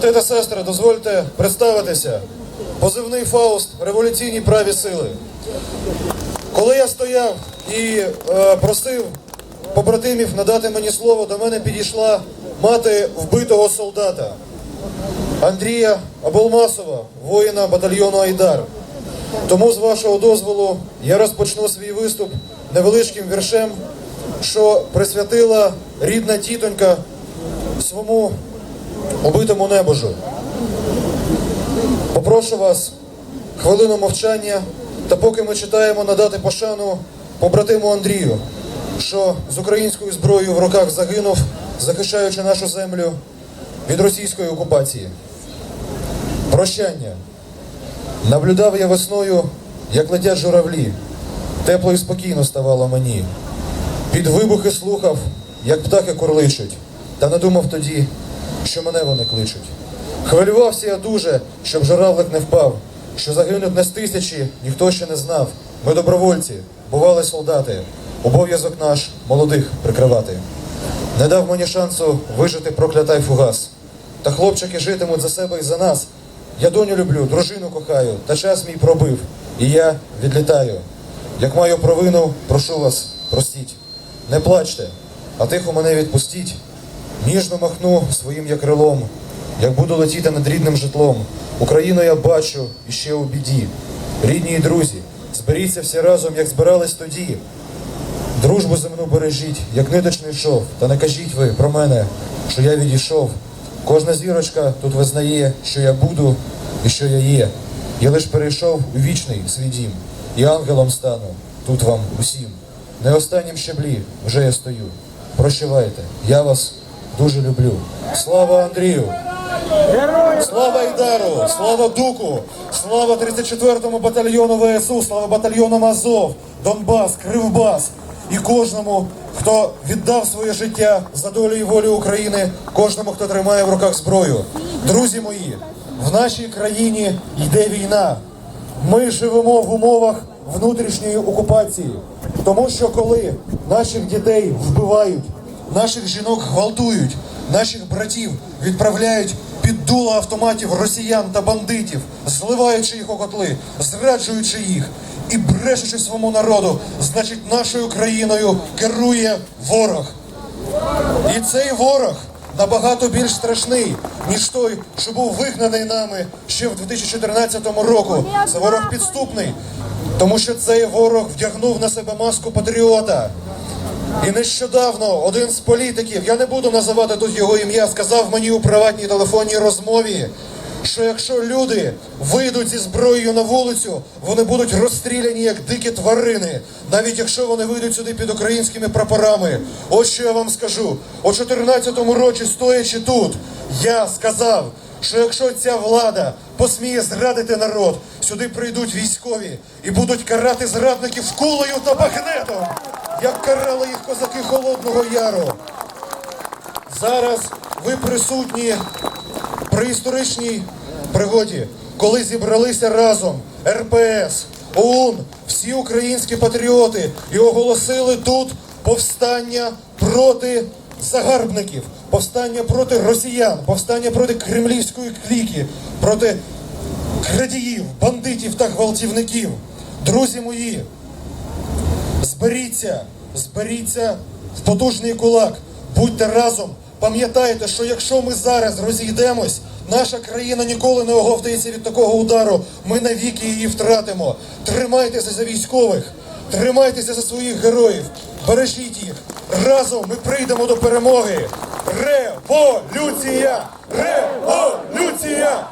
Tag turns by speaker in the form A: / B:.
A: Брати та сестри, дозвольте представитися. Позивний Фауст, революційні праві сили. Коли я стояв і е, просив побратимів надати мені слово, до мене підійшла мати вбитого солдата Андрія Аболмасова, воїна батальйону Айдар. Тому, з вашого дозволу, я розпочну свій виступ невеличким віршем, що присвятила рідна тітонька своєму убитому небожу. Попрошу вас хвилину мовчання, та поки ми читаємо надати пошану побратиму Андрію, що з українською зброєю в руках загинув, захищаючи нашу землю від російської окупації. Прощання. Наблюдав я весною, як летять журавлі. Тепло і спокійно ставало мені. Під вибухи слухав, як птахи курличуть, та не думав тоді, що мене вони кличуть. Хвилювався я дуже, щоб журавлик не впав, що загинуть не з тисячі, ніхто ще не знав. Ми добровольці, бували солдати, обов'язок наш молодих прикривати. Не дав мені шансу вижити проклятай фугас. Та хлопчики житимуть за себе і за нас. Я доню люблю, дружину кохаю, та час мій пробив, і я відлітаю. Як маю провину, прошу вас, простіть. Не плачте, а тихо мене відпустіть. Ніжно махну своїм я крилом, як буду летіти над рідним житлом. Україну я бачу і ще у біді. Рідні і друзі, зберіться всі разом, як збирались тоді. Дружбу земну бережіть, як ниточний шов, та не кажіть ви про мене, що я відійшов. Кожна зірочка тут визнає, що я буду і що я є. Я лиш перейшов у вічний свій дім, і ангелом стану тут вам усім. Не останнім щеблі вже я стою. Прощавайте, я вас дуже люблю. Слава Андрію! Слава Айдару! Слава Дуку! Слава 34-му батальйону ВСУ! Слава батальйону Азов, Донбас, Кривбас і кожному, хто віддав своє життя за долю і волю України, кожному, хто тримає в руках зброю. Друзі мої, в нашій країні йде війна. Ми живемо в умовах внутрішньої окупації, тому що коли наших дітей вбивають, наших жінок гвалтують, наших братів відправляють під дуло автоматів росіян та бандитів, зливаючи їх у котли, зраджуючи їх і брешучи своєму народу, значить нашою країною керує ворог. І цей ворог набагато більш страшний, ніж той, що був вигнаний нами ще в 2014 року. Це ворог підступний, тому що цей ворог вдягнув на себе маску патріота. І нещодавно один з політиків, я не буду називати тут його ім'я, сказав мені у приватній телефонній розмові, що якщо люди вийдуть зі зброєю на вулицю, вони будуть розстріляні як дикі тварини, навіть якщо вони вийдуть сюди під українськими прапорами. Ось що я вам скажу. У 14-му році, стоячи тут, я сказав, що якщо ця влада посміє зрадити народ, сюди прийдуть військові і будуть карати зрадників кулею та багнетом, як карали їх козаки Холодного Яру. Зараз ви присутні при історичній пригоді, коли зібралися разом РПС, ОУН, всі українські патріоти і оголосили тут повстання проти загарбників, повстання проти росіян, повстання проти кремлівської кліки, проти крадіїв, бандитів та гвалтівників. Друзі мої, зберіться, зберіться в потужний кулак, будьте разом. Пам'ятайте, що якщо ми зараз розійдемось, наша країна ніколи не оговтається від такого удару. Ми навіки її втратимо. Тримайтеся за військових, тримайтеся за своїх героїв, бережіть їх. Разом ми прийдемо до перемоги. Революція! Революція!